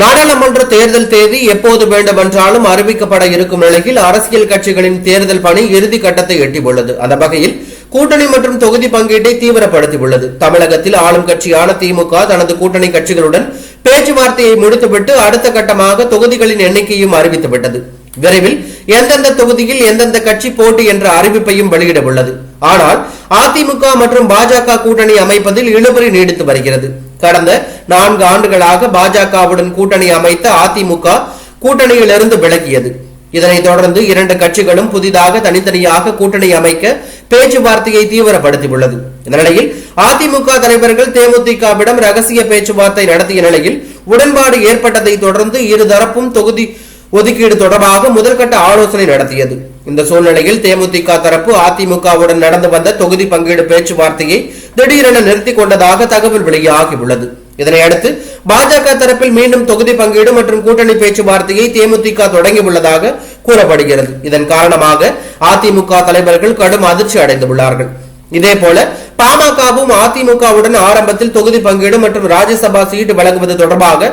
நாடாளுமன்ற தேர்தல் தேதி எப்போது வேண்டுமென்றாலும் அறிவிக்கப்பட இருக்கும் நிலையில் அரசியல் கட்சிகளின் தேர்தல் பணி இறுதி கட்டத்தை எட்டியுள்ளது. அந்த வகையில் கூட்டணி மற்றும் தொகுதி பங்கீட்டை தீவிரப்படுத்தியுள்ளது. தமிழகத்தில் ஆளும் கட்சியான திமுக தனது கூட்டணி கட்சிகளுடன் பேச்சுவார்த்தையை முடித்துவிட்டு அடுத்த கட்டமாக தொகுதிகளின் எண்ணிக்கையும் அறிவித்துவிட்டது விரைவில் எந்தெந்த தொகுதியில் எந்தெந்த கட்சி போட்டி என்ற அறிவிப்பையும் வெளியிட உள்ளது ஆனால் அதிமுக மற்றும் பாஜக கூட்டணி அமைப்பதில் இழுபறி நீடித்து வருகிறது. கடந்த நான்கு ஆண்டுகளாக பாஜகவுடன் கூட்டணி அமைத்த அதிமுக கூட்டணியிலிருந்து விலகியது. இதனைத் தொடர்ந்து இரண்டு கட்சிகளும் புதிதாக தனித்தனியாக கூட்டணி அமைக்க பேச்சுவார்த்தையை தீவிரப்படுத்தியுள்ளது. இந்த நிலையில் அதிமுக தலைவர்கள் தேமுதிகவிடம் ரகசிய பேச்சுவார்த்தை நடத்திய நிலையில் உடன்பாடு ஏற்பட்டதை தொடர்ந்து இருதரப்பும் தொகுதி ஒதுக்கீடு தொடர்பாக முதற்கட்ட ஆலோசனை நடத்தியது. இந்த சூழ்நிலையில் தேமுதிக தரப்பு அதிமுகவுடன் நடந்து வந்த தொகுதி பங்கீடு பேச்சுவார்த்தையை திடீரென நிறுத்திக் கொண்டதாக தகவல் வெளியாகியுள்ளது. இதனையடுத்து பாஜக தரப்பில் மீண்டும் தொகுதி பங்கீடு மற்றும் கூட்டணி பேச்சுவார்த்தையை தேமுதிக தொடங்கியுள்ளதாக கூறப்படுகிறது. இதன் காரணமாக அதிமுக தலைவர்கள் கடும் அதிர்ச்சி அடைந்துள்ளார்கள். இதேபோல பாமகவும் அதிமுகவுடன் ஆரம்பத்தில் தொகுதி பங்கீடு மற்றும் ராஜ்யசபா சீட்டு வழங்குவது தொடர்பாக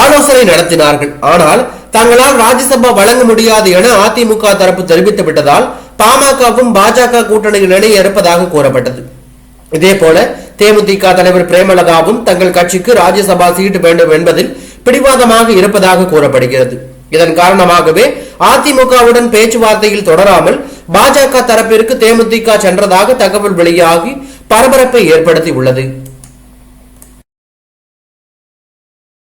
ஆலோசனை நடத்தினார்கள். ஆனால் தங்களால் ராஜ்யசபா வழங்க முடியாது என அதிமுக தரப்பு தெரிவித்து விட்டதால் பாமகவும் பாஜக கூட்டணியில் இணைய இருப்பதாக கூறப்பட்டது. இதேபோல தேமுதிக தலைவர் பிரேமலதாவும் தங்கள் கட்சிக்கு ராஜ்யசபா சீட்டு வேண்டும் என்பதில் பிடிவாதமாக இருப்பதாக கூறப்படுகிறது. இதன் காரணமாகவே அதிமுகவுடன் பேச்சுவார்த்தையில் தொடராமல் பாஜக தரப்பிற்கு தேமுதிக சென்றதாக தகவல் வெளியாகி பரபரப்பை ஏற்படுத்தி உள்ளது